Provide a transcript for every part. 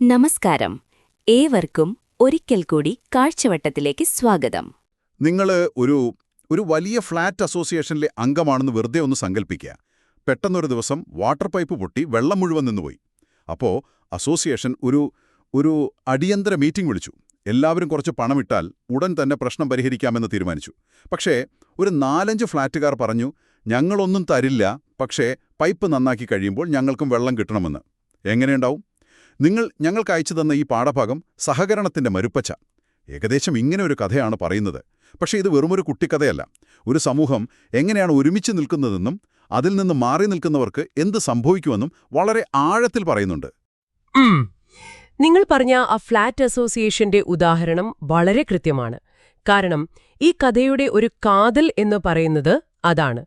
നമസ്കാരം. ഏവർക്കും ഒരിക്കൽ കൂടി കാഴ്ചവട്ടത്തിലേക്ക് സ്വാഗതം. നിങ്ങൾ ഒരു ഒരു വലിയ ഫ്ലാറ്റ് അസോസിയേഷനിലെ അംഗമാണെന്ന് വെറുതെ ഒന്ന് സങ്കല്പിക്കുക പെട്ടെന്നൊരു ദിവസം വാട്ടർ പൈപ്പ് പൊട്ടി വെള്ളം മുഴുവൻ നിന്നുപോയി. അപ്പോൾ അസോസിയേഷൻ ഒരു ഒരു അടിയന്തര മീറ്റിംഗ് വിളിച്ചു. എല്ലാവരും കുറച്ച് പണമിട്ടാൽ ഉടൻ തന്നെ പ്രശ്നം പരിഹരിക്കാമെന്ന് തീരുമാനിച്ചു. പക്ഷേ ഒരു നാലഞ്ച് ഫ്ലാറ്റുകാർ പറഞ്ഞു ഞങ്ങളൊന്നും തരില്ല പക്ഷേ പൈപ്പ് നന്നാക്കി കഴിയുമ്പോൾ ഞങ്ങൾക്കും വെള്ളം കിട്ടണമെന്ന്. എങ്ങനെയുണ്ടാവും നിങ്ങൾ ഞങ്ങൾക്ക് അയച്ചു തന്ന ഈ പാഠഭാഗം സഹകരണത്തിന്റെ മരുപ്പച്ച. ഏകദേശം ഇങ്ങനെ ഒരു കഥയാണ് പറയുന്നത്. പക്ഷേ ഇത് വെറുമൊരു കുട്ടിക്കഥയല്ല. ഒരു സമൂഹം എങ്ങനെയാണ് ഒരുമിച്ച് നിൽക്കുന്നതെന്നും അതിൽ നിന്ന് മാറി നിൽക്കുന്നവർക്ക് എന്ത് സംഭവിക്കുമെന്നും വളരെ ആഴത്തിൽ പറയുന്നുണ്ട്. നിങ്ങൾ പറഞ്ഞ ആ ഫ്ലാറ്റ് അസോസിയേഷന്റെ ഉദാഹരണം വളരെ കൃത്യമാണ്. കാരണം ഈ കഥയുടെ ഒരു കാതൽ എന്ന് പറയുന്നത് അതാണ്.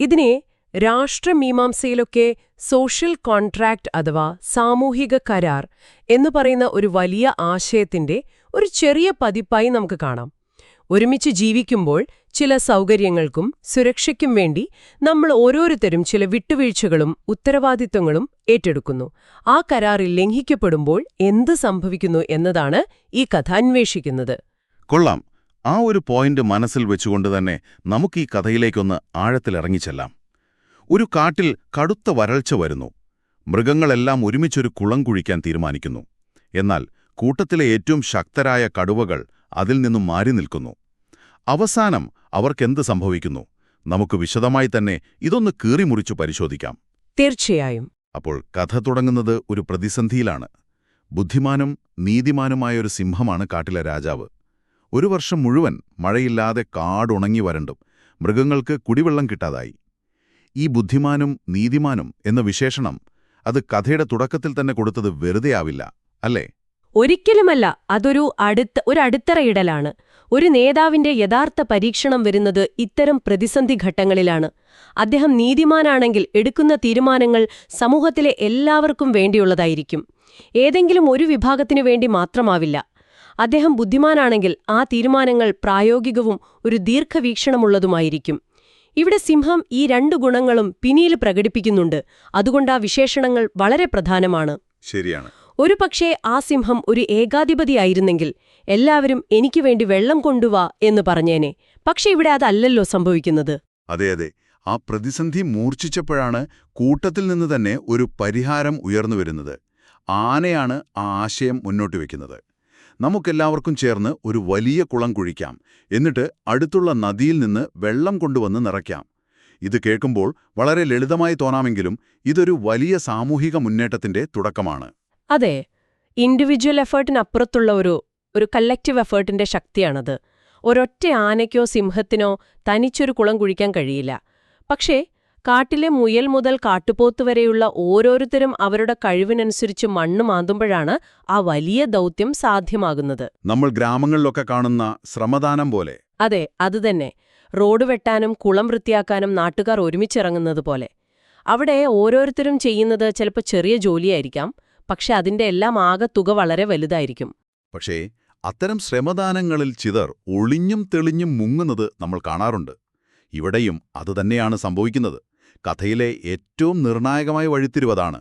ഇതിനെ രാഷ്ട്രമീമാംസയിലൊക്കെ സോഷ്യൽ കോൺട്രാക്ട് അഥവാ സാമൂഹിക കരാർ എന്ന് പറയുന്ന ഒരു വലിയ ആശയത്തിന്റെ ഒരു ചെറിയ പതിപ്പായി നമുക്ക് കാണാം. ഒരുമിച്ച് ജീവിക്കുമ്പോൾ ചില സൗകര്യങ്ങൾക്കും സുരക്ഷയ്ക്കും വേണ്ടി നമ്മൾ ഓരോരുത്തരും ചില വിട്ടുവീഴ്ചകളും ഉത്തരവാദിത്വങ്ങളും ഏറ്റെടുക്കുന്നു. ആ കരാറിൽ ലംഘിക്കപ്പെടുമ്പോൾ എന്ത് സംഭവിക്കുന്നു എന്നതാണ് ഈ കഥ അന്വേഷിക്കുന്നത്. കൊള്ളാം. ആ ഒരു പോയിന്റ് മനസ്സിൽ വെച്ചുകൊണ്ട് തന്നെ നമുക്ക് ഈ കഥയിലേക്കൊന്ന് ആഴത്തിലിറങ്ങിച്ചെല്ലാം ഒരു കാട്ടിൽ കടുത്ത വരൾച്ച വരുന്നു. മൃഗങ്ങളെല്ലാം ഒരുമിച്ചൊരു കുളം കുഴിക്കാൻ തീരുമാനിക്കുന്നു. എന്നാൽ കൂട്ടത്തിലെ ഏറ്റവും ശക്തരായ കടുവകൾ അതിൽ നിന്നും മാറി നിൽക്കുന്നു. അവസാനം അവർക്കെന്ത് സംഭവിക്കുന്നു? നമുക്ക് വിശദമായി തന്നെ ഇതൊന്ന് കീറിമുറിച്ചു പരിശോധിക്കാം. തീർച്ചയായും. അപ്പോൾ കഥ തുടങ്ങുന്നത് ഒരു പ്രതിസന്ധിയിലാണ്. ബുദ്ധിമാനും നീതിമാനുമായൊരു സിംഹമാണ് കാട്ടിലെ രാജാവ്. ഒരു വർഷം മുഴുവൻ മഴയില്ലാതെ കാടുണങ്ങി വരണ്ടും മൃഗങ്ങൾക്ക് കുടിവെള്ളം കിട്ടാതായി. ഈ ബുദ്ധിമാനും നീതിമാനും എന്ന വിശേഷണം അത് കഥയുടെ തുടക്കത്തിൽ തന്നെ കൊടുത്തത് വെറുതെയാവില്ല അല്ലേ? ഒരിക്കലുമല്ല അതൊരു അടുത്ത ഒരു അടിത്തറയിടലാണ് ഒരു നേതാവിന്റെ യഥാർത്ഥ പരീക്ഷണം വരുന്നത് ഇത്തരം പ്രതിസന്ധി ഘട്ടങ്ങളിലാണ്. അദ്ദേഹം നീതിമാനാണെങ്കിൽ എടുക്കുന്ന തീരുമാനങ്ങൾ സമൂഹത്തിലെ എല്ലാവർക്കും വേണ്ടിയുള്ളതായിരിക്കും. ഏതെങ്കിലും ഒരു വിഭാഗത്തിനു വേണ്ടി മാത്രമാവില്ല. അദ്ദേഹം ബുദ്ധിമാനാണെങ്കിൽ ആ തീരുമാനങ്ങൾ പ്രായോഗികവും ഒരു ദീർഘവീക്ഷണമുള്ളതുമായിരിക്കും. ഇവിടെ സിംഹം ഈ രണ്ടു ഗുണങ്ങളും പിന്നിയിൽ പ്രകടിപ്പിക്കുന്നുണ്ട്. അതുകൊണ്ട് ആ വിശേഷണങ്ങൾ വളരെ പ്രധാനമാണ്. ശരിയാണ്. ഒരു പക്ഷേ ആ സിംഹം ഒരു ഏകാധിപതിയായിരുന്നെങ്കിൽ എല്ലാവരും എനിക്ക് വേണ്ടി വെള്ളം കൊണ്ടുവാ എന്ന് പറഞ്ഞേനെ. പക്ഷെ ഇവിടെ അതല്ലല്ലോ സംഭവിക്കുന്നത്. അതെ അതെ. ആ പ്രതിസന്ധി മൂർച്ഛിച്ചപ്പോഴാണ് കൂട്ടത്തിൽ നിന്ന് തന്നെ ഒരു പരിഹാരം ഉയർന്നു വരുന്നത്. ആനയാണ് ആ ആശയം മുന്നോട്ട് വയ്ക്കുന്നത് നമുക്കെല്ലാവർക്കും ചേർന്ന് ഒരു വലിയ കുളം കുഴിക്കാം. എന്നിട്ട് അടുത്തുള്ള നദിയിൽ നിന്ന് വെള്ളം കൊണ്ടുവന്ന് നിറയ്ക്കാം. ഇത് കേൾക്കുമ്പോൾ വളരെ ലളിതമായി തോന്നാമെങ്കിലും ഇതൊരു വലിയ സാമൂഹിക മുന്നേറ്റത്തിന്റെ തുടക്കമാണ്. അതെ ഇൻഡിവിജ്വൽ എഫേർട്ടിനപ്പുറത്തുള്ള ഒരു ഒരു കലക്റ്റീവ് എഫേർട്ടിന്റെ ശക്തിയാണത്. ഒരൊറ്റ ആനയ്ക്കോ സിംഹത്തിനോ തനിച്ചൊരു കുളം കുഴിക്കാൻ കഴിയില്ല. പക്ഷേ കാട്ടിലെ മുയൽ മുതൽ കാട്ടുപോത്ത് വരെയുള്ള ഓരോരുത്തരും അവരുടെ കഴിവിനനുസരിച്ച് മണ്ണ് മാന്തുമ്പോഴാണ് ആ വലിയ ദൗത്യം സാധ്യമാകുന്നത്. നമ്മൾ ഗ്രാമങ്ങളിലൊക്കെ കാണുന്ന ശ്രമദാനം പോലെ. അതെ അതുതന്നെ റോഡ് വെട്ടാനും കുളം വൃത്തിയാക്കാനും നാട്ടുകാർ ഒരുമിച്ചിറങ്ങുന്നത് പോലെ. അവിടെ ഓരോരുത്തരും ചെയ്യുന്നത് ചിലപ്പോൾ ചെറിയ ജോലിയായിരിക്കാം പക്ഷെ അതിന്റെ എല്ലാം ആകെ തുക വളരെ വലുതായിരിക്കും. പക്ഷേ അത്തരം ശ്രമദാനങ്ങളിൽ ചിതർ ഒളിഞ്ഞും തെളിഞ്ഞും മുങ്ങുന്നത് നമ്മൾ കാണാറുണ്ട്. ഇവിടെയും അതുതന്നെയാണ് സംഭവിക്കുന്നത്. കഥയിലെ ഏറ്റവും നിർണായകമായ വഴിത്തിരിവതാണ്.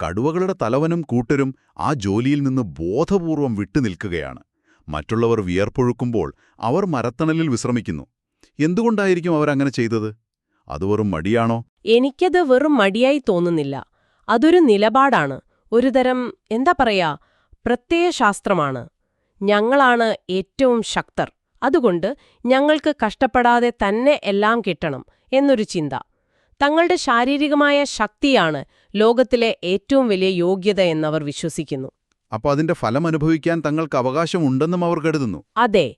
കടുവകളുടെ തലവനും കൂട്ടരും ആ ജോലിയിൽ നിന്ന് ബോധപൂർവം വിട്ടുനിൽക്കുകയാണ് മറ്റുള്ളവർ വിയർപ്പൊഴുക്കുമ്പോൾ അവർ മരത്തണലിൽ വിശ്രമിക്കുന്നു. എന്തുകൊണ്ടായിരിക്കും അവരങ്ങനെ ചെയ്തത്? അത് വെറും മടിയാണോ? എനിക്കത് വെറും മടിയായി തോന്നുന്നില്ല. അതൊരു നിലപാടാണ്. ഒരുതരം എന്താ പറയാ പ്രത്യയശാസ്ത്രമാണ്. ഞങ്ങളാണ് ഏറ്റവും ശക്തർ. അതുകൊണ്ട് ഞങ്ങൾക്ക് കഷ്ടപ്പെടാതെ തന്നെ എല്ലാം കിട്ടണം എന്നൊരു ചിന്ത. തങ്ങളുടെ ശാരീരികമായ ശക്തിയാണ് ലോകത്തിലെ ഏറ്റവും വലിയ യോഗ്യത എന്നവർ വിശ്വസിക്കുന്നു. അപ്പോൾ അതിന്റെ ഫലം അനുഭവിക്കാൻ തങ്ങൾക്ക് അവകാശമുണ്ടെന്നും അവർ കരുതുന്നു. അതെ.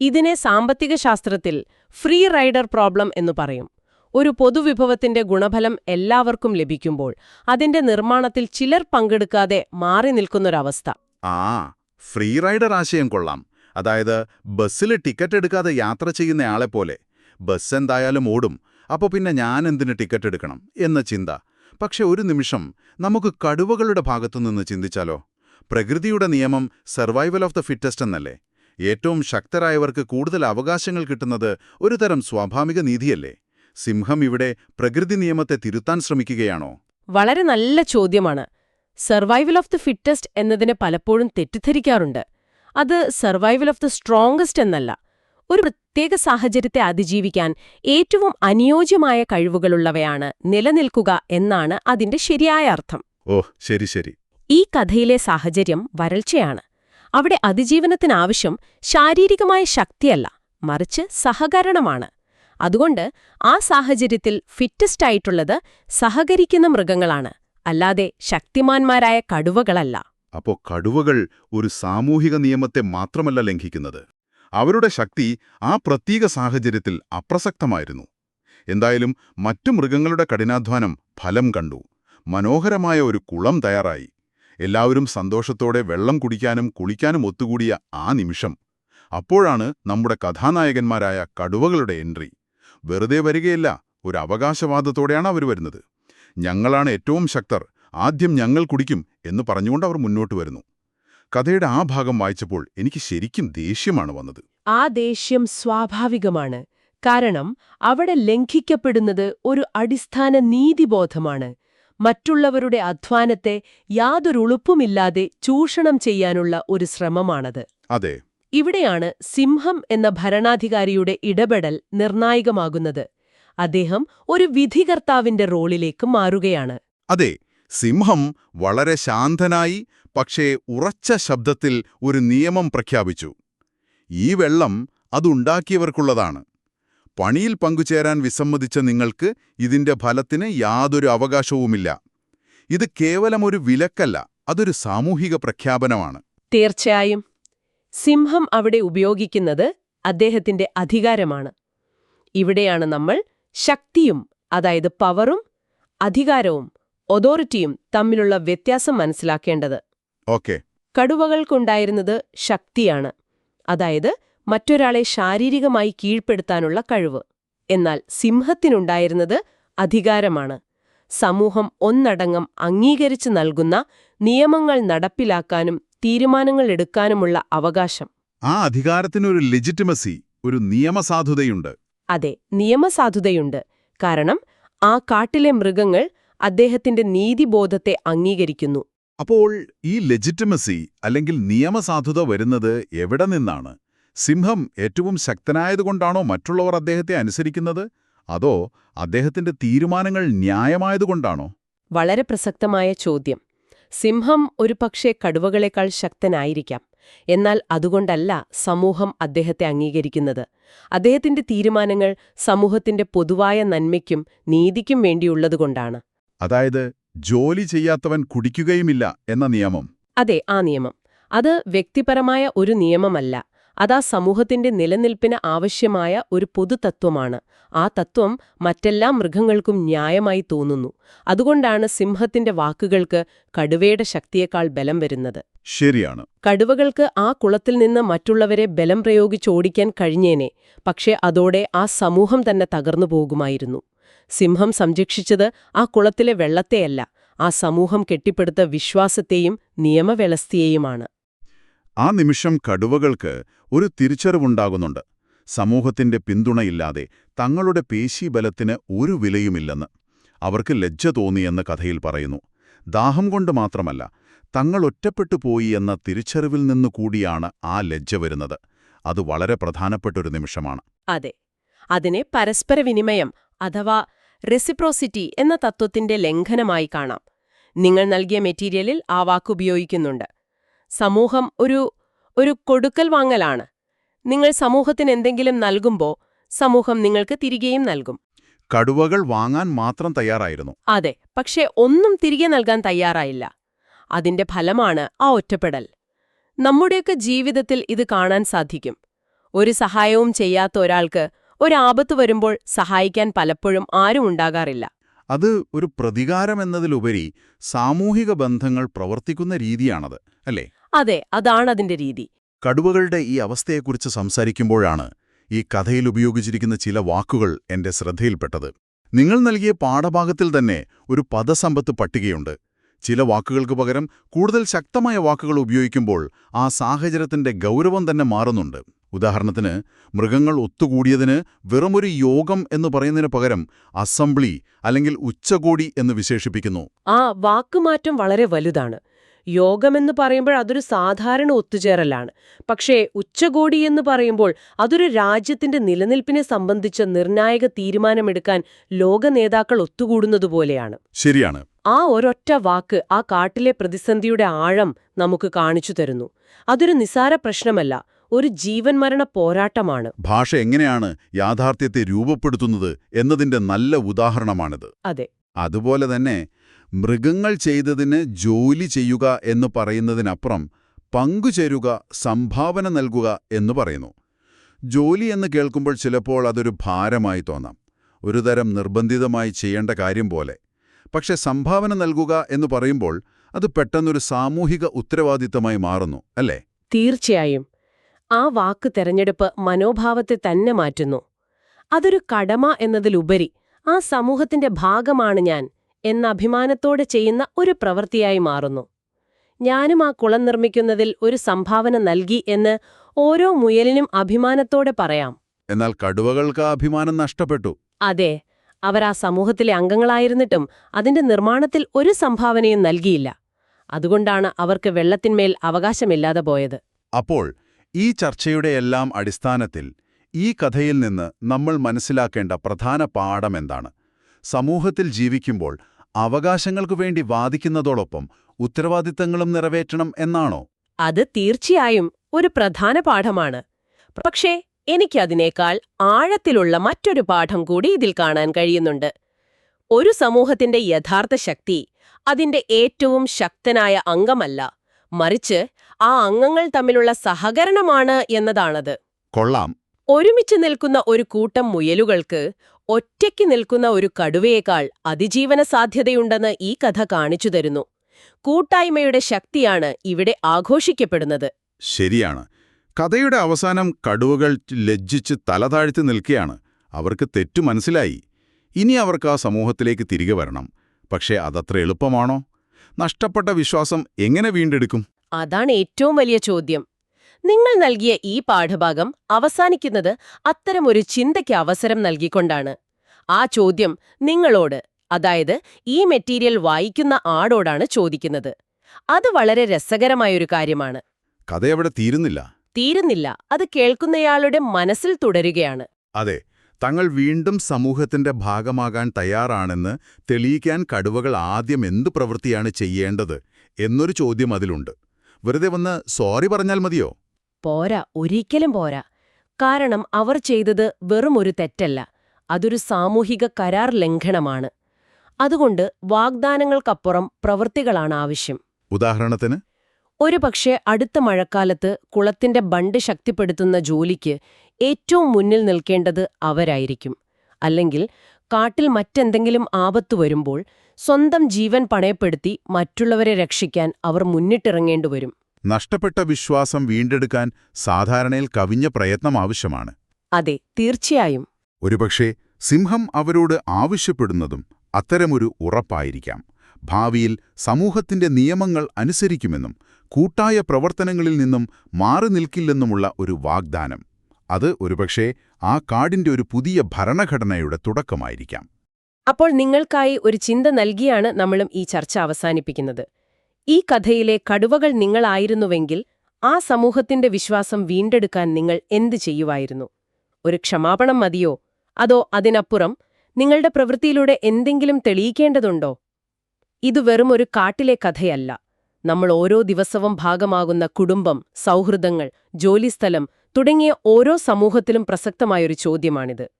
ഇതിനെ സാമ്പത്തിക ശാസ്ത്രത്തിൽ ഫ്രീ റൈഡർ പ്രോബ്ലം എന്നു പറയും. ഒരു പൊതുവിഭവത്തിന്റെ ഗുണഫലം എല്ലാവർക്കും ലഭിക്കുമ്പോൾ അതിന്റെ നിർമ്മാണത്തിൽ ചിലർ പങ്കെടുക്കാതെ മാറി നിൽക്കുന്നൊരവസ്ഥ. ആ ഫ്രീ റൈഡർ ആശയം കൊള്ളാം. അതായത് ബസ്സിൽ ടിക്കറ്റ് എടുക്കാതെ യാത്ര ചെയ്യുന്നയാളെ പോലെ ബസ് എന്തായാലും ഓടും. അപ്പോൾ പിന്നെ ഞാൻ എന്തിന് ടിക്കറ്റ് എടുക്കണം എന്ന ചിന്ത. പക്ഷെ ഒരു നിമിഷം നമുക്ക് കടുവകളുടെ ഭാഗത്തുനിന്ന് ചിന്തിച്ചാലോ? പ്രകൃതിയുടെ നിയമം സർവൈവൽ ഓഫ് ദ ഫിറ്റസ്റ്റ് എന്നല്ലേ? ഏറ്റവും ശക്തരായവർക്ക് കൂടുതൽ അവകാശങ്ങൾ കിട്ടുന്നത് ഒരുതരം സ്വാഭാവിക നീതിയല്ലേ? സിംഹം ഇവിടെ പ്രകൃതി നിയമത്തെ തിരുത്താൻ ശ്രമിക്കുകയാണോ? വളരെ നല്ല ചോദ്യമാണ്. സർവൈവൽ ഓഫ് ദ ഫിറ്റസ്റ്റ് എന്നതിനെ പലപ്പോഴും തെറ്റിദ്ധരിക്കാറുണ്ട്. അത് സർവൈവൽ ഓഫ് ദ സ്ട്രോങ്സ്റ്റ് എന്നല്ല. ഒരു പ്രത്യേക സാഹചര്യത്തെ അതിജീവിക്കാൻ ഏറ്റവും അനുയോജ്യമായ കഴിവുകളുള്ളവയാണ് നിലനിൽക്കുക എന്നാണ് അതിന്റെ ശരിയായ അർത്ഥം. ഓ ശരി ശരി. ഈ കഥയിലെ സാഹചര്യം വരൾച്ചയാണ്. അവിടെ അതിജീവനത്തിനാവശ്യം ശാരീരികമായ ശക്തിയല്ല മറിച്ച് സഹകരണമാണ്. അതുകൊണ്ട് ആ സാഹചര്യത്തിൽ ഫിറ്റസ്റ്റ് ആയിട്ടുള്ളത് സഹകരിക്കുന്ന മൃഗങ്ങളാണ് അല്ലാതെ ശക്തിമാന്മാരായ കടുവകളല്ല. അപ്പോ കടുവകൾ ഒരു സാമൂഹിക നിയമത്തെ മാത്രമല്ല ലംഘിക്കുന്നത്? അവരുടെ ശക്തി ആ പ്രത്യേക സാഹചര്യത്തിൽ അപ്രസക്തമായിരുന്നു. എന്തായാലും മറ്റു മൃഗങ്ങളുടെ കഠിനാധ്വാനം ഫലം കണ്ടു. മനോഹരമായ ഒരു കുളം തയ്യാറായി. എല്ലാവരും സന്തോഷത്തോടെ വെള്ളം കുടിക്കാനും കുളിക്കാനും ഒത്തുകൂടിയ ആ നിമിഷം. അപ്പോഴാണ് നമ്മുടെ കഥാനായകന്മാരായ കടുവകളുടെ എൻട്രി. വെറുതെ വരികയില്ല ഒരു അവകാശവാദത്തോടെയാണ് അവർ വരുന്നത്. ഞങ്ങളാണ് ഏറ്റവും ശക്തർ. ആദ്യം ഞങ്ങൾ കുടിക്കും എന്ന് പറഞ്ഞുകൊണ്ട് അവർ മുന്നോട്ട് വരുന്നു. കഥയുടെ ആ ഭാഗം വായിച്ചപ്പോൾ എനിക്ക് ശരിക്കും ദേഷ്യമാണ് വന്നത്. ആ ദേഷ്യം സ്വാഭാവികമാണ്. കാരണം അവിടെ ലംഘിക്കപ്പെടുന്നത് ഒരു അടിസ്ഥാന നീതിബോധമാണ്. മറ്റുള്ളവരുടെ അധ്വാനത്തെ യാതൊരുളുപ്പുമില്ലാതെ ചൂഷണം ചെയ്യാനുള്ള ഒരു ശ്രമമാണത്. അതെ. ഇവിടെയാണ് സിംഹം എന്ന ഭരണാധികാരിയുടെ ഇടപെടൽ നിർണായകമാകുന്നത്. അദ്ദേഹം ഒരു വിധികർത്താവിന്റെ റോളിലേക്ക് മാറുകയാണ്. അതെ സിംഹം വളരെ ശാന്തനായി പക്ഷേ ഉറച്ച ശബ്ദത്തിൽ ഒരു നിയമം പ്രഖ്യാപിച്ചു. ഈ വെള്ളം അതുണ്ടാക്കിയവർക്കുള്ളതാണ്. പണിയിൽ പങ്കുചേരാൻ വിസമ്മതിച്ച നിങ്ങൾക്ക് ഇതിന്റെ ഫലത്തിന് യാതൊരു അവകാശവുമില്ല. ഇത് കേവലം ഒരു വിലക്കല്ല അതൊരു സാമൂഹിക പ്രഖ്യാപനമാണ്. തീർച്ചയായും. സിംഹം അവിടെ ഉപയോഗിക്കുന്നത് അദ്ദേഹത്തിന്റെ അധികാരമാണ്. ഇവിടെയാണ് നമ്മൾ ശക്തിയും അതായത് പവറും അധികാരവും ഒതോറിറ്റിയും തമ്മിലുള്ള വ്യത്യാസം മനസ്സിലാക്കേണ്ടത്. ഓക്കെ. കടുവകൾക്കുണ്ടായിരുന്നത് ശക്തിയാണ്. അതായത് മറ്റൊരാളെ ശാരീരികമായി കീഴ്പ്പെടുത്താനുള്ള കഴിവ്. എന്നാൽ സിംഹത്തിനുണ്ടായിരുന്നത് അധികാരമാണ്. സമൂഹം ഒന്നടങ്കം അംഗീകരിച്ച് നൽകുന്ന നിയമങ്ങൾ നടപ്പിലാക്കാനും തീരുമാനങ്ങൾ എടുക്കാനുമുള്ള അവകാശം. ആ അധികാരത്തിനൊരു ലെജിറ്റിമസി ഒരു നിയമസാധുതയുണ്ട്. അതെ നിയമസാധുതയുണ്ട്. കാരണം ആ കാട്ടിലെ മൃഗങ്ങൾ അദ്ദേഹത്തിന്റെ നീതിബോധത്തെ അംഗീകരിക്കുന്നു. അപ്പോൾ ഈ ലെജിറ്റിമസി അല്ലെങ്കിൽ നിയമസാധുത വരുന്നത് എവിടെ നിന്നാണ്? സിംഹം ഏറ്റവും ശക്തനായതുകൊണ്ടാണോ മറ്റുള്ളവർ അദ്ദേഹത്തെ അനുസരിക്കുന്നത്? അതോ അദ്ദേഹത്തിന്റെ തീരുമാനങ്ങൾ ന്യായമായതുകൊണ്ടാണോ? വളരെ പ്രസക്തമായ ചോദ്യം. സിംഹം ഒരു പക്ഷേ കടുവകളെക്കാൾ ശക്തനായിരിക്കാം. എന്നാൽ അതുകൊണ്ടല്ല സമൂഹം അദ്ദേഹത്തെ അംഗീകരിക്കുന്നത്. അദ്ദേഹത്തിന്റെ തീരുമാനങ്ങൾ സമൂഹത്തിന്റെ പൊതുവായ നന്മയ്ക്കും നീതിക്കും വേണ്ടിയുള്ളതുകൊണ്ടാണ്. അതായത് ജോലി ചെയ്യാത്തവൻ കുടിക്കുകയുമില്ല എന്ന നിയമം. അതെ ആ നിയമം. അത് വ്യക്തിപരമായ ഒരു നിയമമല്ല. അതാ സമൂഹത്തിന്റെ നിലനിൽപ്പിന് ആവശ്യമായ ഒരു പൊതുതത്വമാണ്. ആ തത്വം മറ്റെല്ലാ മൃഗങ്ങൾക്കും ന്യായമായി തോന്നുന്നു. അതുകൊണ്ടാണ് സിംഹത്തിന്റെ വാക്കുകൾക്ക് കടുവയുടെ ശക്തിയേക്കാൾ ബലം വരുന്നത്. ശരിയാണ്. കടുവകൾക്ക് ആ കുളത്തിൽ നിന്ന് മറ്റുള്ളവരെ ബലം പ്രയോഗിച്ചോടിക്കാൻ കഴിഞ്ഞേനെ. പക്ഷേ അതോടെ ആ സമൂഹം തന്നെ തകർന്നു പോകുമായിരുന്നു. സിംഹം സംരക്ഷിച്ചത് ആ കുളത്തിലെ വെള്ളത്തെയല്ല ആ സമൂഹം കെട്ടിപ്പടുത്ത വിശ്വാസത്തെയും നിയമവ്യവസ്ഥയെയുമാണ്. ആ നിമിഷം കടുവകൾക്ക് ഒരു തിരിച്ചറിവുണ്ടാകുന്നുണ്ട്. സമൂഹത്തിന്റെ പിന്തുണയില്ലാതെ തങ്ങളുടെ പേശീബലത്തിന് ഒരു വിലയുമില്ലെന്ന്. അവർക്ക് ലജ്ജ തോന്നിയെന്ന് കഥയിൽ പറയുന്നു. ദാഹം കൊണ്ട് മാത്രമല്ല തങ്ങൾ ഒറ്റപ്പെട്ടു പോയി എന്ന തിരിച്ചറിവിൽ നിന്നു കൂടിയാണ് ആ ലജ്ജ വരുന്നത്. അത് വളരെ പ്രധാനപ്പെട്ടൊരു നിമിഷമാണ്. അതെ അതിനെ പരസ്പര വിനിമയം അഥവാ റെസിപ്രോസിറ്റി എന്ന തത്വത്തിന്റെ ലംഘനമായി കാണാം. നിങ്ങൾ നൽകിയ മെറ്റീരിയലിൽ ആ വാക്കുപയോഗിക്കുന്നുണ്ട് സമൂഹം ഒരു ഒരു കൊടുക്കൽ വാങ്ങലാണ്. നിങ്ങൾ സമൂഹത്തിന് എന്തെങ്കിലും നൽകുമ്പോൾ സമൂഹം നിങ്ങൾക്ക് തിരികെയും നൽകും. കടുവകൾ വാങ്ങാൻ മാത്രം തയ്യാറായിരുന്നു. അതെ പക്ഷേ ഒന്നും തിരികെ നൽകാൻ തയ്യാറായില്ല. അതിന്റെ ഫലമാണ് ആ ഒറ്റപ്പെടൽ. നമ്മുടെയൊക്കെ ജീവിതത്തിൽ ഇത് കാണാൻ സാധിക്കും. ഒരു സഹായവും ചെയ്യാത്ത ഒരാൾക്ക് ഒരാപത്ത് വരുമ്പോൾ സഹായിക്കാൻ പലപ്പോഴും ആരും ഉണ്ടാകാറില്ല. അത് ഒരു പ്രതികാരം എന്നതിലുപരി സാമൂഹിക ബന്ധങ്ങൾ പ്രവർത്തിക്കുന്ന രീതിയാണത് അല്ലേ? അതെ അതാണ് അതിന്റെ രീതി. കടുവകളുടെ ഈ അവസ്ഥയെക്കുറിച്ച് സംസാരിക്കുമ്പോഴാണ് ഈ കഥയിൽ ഉപയോഗിച്ചിരിക്കുന്ന ചില വാക്കുകൾ എന്റെ ശ്രദ്ധയിൽപ്പെട്ടത്. നിങ്ങൾ നൽകിയ പാഠഭാഗത്തിൽ തന്നെ ഒരു പദസമ്പത്ത് പട്ടികയുണ്ട്. ചില വാക്കുകൾക്ക് പകരം കൂടുതൽ ശക്തമായ വാക്കുകൾ ഉപയോഗിക്കുമ്പോൾ ആ സാഹചര്യത്തിന്റെ ഗൗരവം തന്നെ മാറുന്നുണ്ട്. ഉദാഹരണത്തിന് മൃഗങ്ങൾ ഒത്തുകൂടിയതിന് വെറുമൊരു യോഗം എന്ന് പറയുന്നതിന് പകരം അസംബ്ലി അല്ലെങ്കിൽ ഉച്ചകോടി എന്ന് വിശേഷിപ്പിക്കുന്നു. ആ വാക്കുമാറ്റം വളരെ വലുതാണ്. യോഗമെന്ന് പറയുമ്പോൾ അതൊരു സാധാരണ ഒത്തുചേരലാണ്. പക്ഷേ ഉച്ചകോടി എന്ന് പറയുമ്പോൾ അതൊരു രാജ്യത്തിന്റെ നിലനിൽപ്പിനെ സംബന്ധിച്ച നിർണായക തീരുമാനമെടുക്കാൻ ലോക നേതാക്കൾ ഒത്തുകൂടുന്നതുപോലെയാണ് ശരിയാണ്. ആ ഒരൊറ്റ വാക്ക് ആ കാട്ടിലെ പ്രതിസന്ധിയുടെ ആഴം നമുക്ക് കാണിച്ചു തരുന്നു. അതൊരു നിസാര പ്രശ്നമല്ല. ഒരു ജീവൻ മരണ പോരാട്ടമാണ്. ഭാഷ എങ്ങനെയാണ് യാഥാർത്ഥ്യത്തെ രൂപപ്പെടുത്തുന്നത് എന്നതിന്റെ നല്ല ഉദാഹരണമാണിത്. അതെ. അതുപോലെ തന്നെ മൃഗങ്ങൾ ചെയ്തതിന് ജോലി ചെയ്യുക എന്ന് പറയുന്നതിനപ്പുറം പങ്കുചേരുക സംഭാവന നൽകുക എന്ന് പറയുന്നു. ജോലി എന്ന് കേൾക്കുമ്പോൾ ചിലപ്പോൾ അതൊരു ഭാരമായി തോന്നാം. ഒരുതരം നിർബന്ധിതമായി ചെയ്യേണ്ട കാര്യം പോലെ. പക്ഷെ സംഭാവന നൽകുക എന്ന് പറയുമ്പോൾ അത് പെട്ടെന്നൊരു സാമൂഹിക ഉത്തരവാദിത്തമായി മാറുന്നു അല്ലേ? തീർച്ചയായും. ആ വാക്ക് തെരഞ്ഞെടുപ്പ് മനോഭാവത്തെ തന്നെ മാറ്റുന്നു. അതൊരു കടമ എന്നതിലുപരി ആ സമൂഹത്തിന്റെ ഭാഗമാണ് ഞാൻ എന്ന അഭിമാനത്തോടെ ചെയ്യുന്ന ഒരു പ്രവൃത്തിയായി മാറുന്നു. ഞാനും ആ കുളം നിർമ്മിക്കുന്നതിൽ ഒരു സംഭാവന നൽകി എന്ന് ഓരോ മുയലിനും അഭിമാനത്തോടെ പറയാം. എന്നാൽ കടുവകൾക്ക് അഭിമാനം നഷ്ടപ്പെട്ടു. അതെ അവർ ആ സമൂഹത്തിലെ അംഗങ്ങളായിരുന്നിട്ടും അതിന്റെ നിർമ്മാണത്തിൽ ഒരു സംഭാവനയും നൽകിയില്ല. അതുകൊണ്ടാണ് അവർക്ക് വെള്ളത്തിന്മേൽ അവകാശമില്ലാതെ പോയത്. അപ്പോൾ ഈ ചർച്ചയുടെയെല്ലാം അടിസ്ഥാനത്തിൽ ഈ കഥയിൽ നിന്ന് നമ്മൾ മനസ്സിലാക്കേണ്ട പ്രധാന പാഠം എന്താണ്? സമൂഹത്തിൽ ജീവിക്കുമ്പോൾ അവകാശങ്ങൾക്കു വേണ്ടി വാദിക്കുന്നതോടൊപ്പം ഉത്തരവാദിത്തങ്ങളും നിറവേറ്റണം എന്നാണോ? അത് തീർച്ചയായും ഒരു പ്രധാന പാഠമാണ്. പക്ഷേ എനിക്കതിനേക്കാൾ ആഴത്തിലുള്ള മറ്റൊരു പാഠം കൂടി ഇതിൽ കാണാൻ കഴിയുന്നുണ്ട്. ഒരു സമൂഹത്തിന്റെ യഥാർത്ഥ ശക്തി അതിന്റെ ഏറ്റവും ശക്തനായ അംഗമല്ല. മറിച്ച് ആ അംഗങ്ങൾ തമ്മിലുള്ള സഹകരണമാണ് എന്നതാണത്. കൊള്ളാം. ഒരുമിച്ച് നിൽക്കുന്ന ഒരു കൂട്ടം മുയലുകൾക്ക് ഒറ്റയ്ക്ക് നിൽക്കുന്ന ഒരു കടുവയേക്കാൾ അതിജീവന സാധ്യതയുണ്ടെന്ന് ഈ കഥ കാണിച്ചു തരുന്നു. കൂട്ടായ്മയുടെ ശക്തിയാണ് ഇവിടെ ആഘോഷിക്കപ്പെടുന്നത്. ശരിയാണ്. കഥയുടെ അവസാനം കടുവകൾ ലജ്ജിച്ച് തലതാഴ്ത്തി നിൽക്കുകയാണ് അവർക്ക് തെറ്റു മനസ്സിലായി. ഇനി അവർക്ക് ആ സമൂഹത്തിലേക്ക് തിരികെ വരണം. പക്ഷേ അതത്ര എളുപ്പമാണോ? നഷ്ടപ്പെട്ട വിശ്വാസം എങ്ങനെ വീണ്ടെടുക്കും? അതാണ് ഏറ്റവും വലിയ ചോദ്യം. നിങ്ങൾ നൽകിയ ഈ പാഠഭാഗം അവസാനിക്കുന്നത് അത്തരമൊരു ചിന്തയ്ക്ക് അവസരം നൽകിക്കൊണ്ടാണ്. ആ ചോദ്യം നിങ്ങളോട് അതായത് ഈ മെറ്റീരിയൽ വായിക്കുന്ന ആടോടാണ് ചോദിക്കുന്നത്. അത് വളരെ രസകരമായൊരു കാര്യമാണ്. കഥയവിടെ തീരുന്നില്ല. തീരുന്നില്ല. അത് കേൾക്കുന്നയാളുടെ മനസ്സിൽ തുടരുകയാണ്. അതെ തങ്ങൾ വീണ്ടും സമൂഹത്തിന്റെ ഭാഗമാകാൻ തയ്യാറാണെന്ന് തെളിയിക്കാൻ കടുവകൾ ആദ്യം എന്തു പ്രവൃത്തിയാണ് ചെയ്യേണ്ടത് എന്നൊരു ചോദ്യം അതിലുണ്ട്. വെറുതെ വന്ന് സോറി പറഞ്ഞാൽ മതിയോ? പോരാ ഒരിക്കലും പോരാ. കാരണം അവർ ചെയ്തത് വെറും ഒരു തെറ്റല്ല. അതൊരു സാമൂഹിക കരാർ ലംഘനമാണ്. അതുകൊണ്ട് വാഗ്ദാനങ്ങൾക്കപ്പുറം പ്രവൃത്തികളാണ് ആവശ്യം. ഉദാഹരണത്തിന്? ഒരുപക്ഷെ അടുത്ത മഴക്കാലത്ത് കുളത്തിന്റെ ബണ്ട് ശക്തിപ്പെടുത്തുന്ന ജോലിക്ക് ഏറ്റവും മുന്നിൽ നിൽക്കേണ്ടത് അവരായിരിക്കും. അല്ലെങ്കിൽ കാട്ടിൽ മറ്റെന്തെങ്കിലും ആപത്തു വരുമ്പോൾ സ്വന്തം ജീവൻ പണയപ്പെടുത്തി മറ്റുള്ളവരെ രക്ഷിക്കാൻ അവർ മുന്നിട്ടിറങ്ങേണ്ടിവരും. നഷ്ടപ്പെട്ട വിശ്വാസം വീണ്ടെടുക്കാൻ സാധാരണയിൽ കവിഞ്ഞ പ്രയത്നം ആവശ്യമാണ്. അതെ തീർച്ചയായും. ഒരുപക്ഷെ സിംഹം അവരോട് ആവശ്യപ്പെടുന്നതും അത്തരമൊരു ഉറപ്പായിരിക്കാം. ഭാവിയിൽ സമൂഹത്തിന്റെ നിയമങ്ങൾ അനുസരിക്കുമെന്നും കൂട്ടായ പ്രവർത്തനങ്ങളിൽ നിന്നും മാറി നിൽക്കില്ലെന്നുമുള്ള ഒരു വാഗ്ദാനം. അത് ഒരുപക്ഷേ ആ കാടിന്റെ ഒരു പുതിയ ഭരണഘടനയുടെ തുടക്കമായിരിക്കാം. അപ്പോൾ നിങ്ങൾക്കായി ഒരു ചിന്ത നൽകിയാണ് നമ്മളും ഈ ചർച്ച അവസാനിപ്പിക്കുന്നത്. ഈ കഥയിലെ കടുവകൾ നിങ്ങളായിരുന്നുവെങ്കിൽ ആ സമൂഹത്തിന്റെ വിശ്വാസം വീണ്ടെടുക്കാൻ നിങ്ങൾ എന്തു ചെയ്യുമായിരുന്നു ഒരു ക്ഷമാപണം മതിയോ? അതോ അതിനപ്പുറം നിങ്ങളുടെ പ്രവൃത്തിയിലൂടെ എന്തെങ്കിലും തെളിയിക്കേണ്ടതുണ്ടോ? ഇത് വെറും ഒരു കാട്ടിലെ കഥയല്ല. നമ്മൾ ഓരോ ദിവസവും ഭാഗമാകുന്ന കുടുംബം സൗഹൃദങ്ങൾ ജോലിസ്ഥലം തുടങ്ങിയ ഓരോ സമൂഹത്തിലും പ്രസക്തമായൊരു ചോദ്യമാണിത്.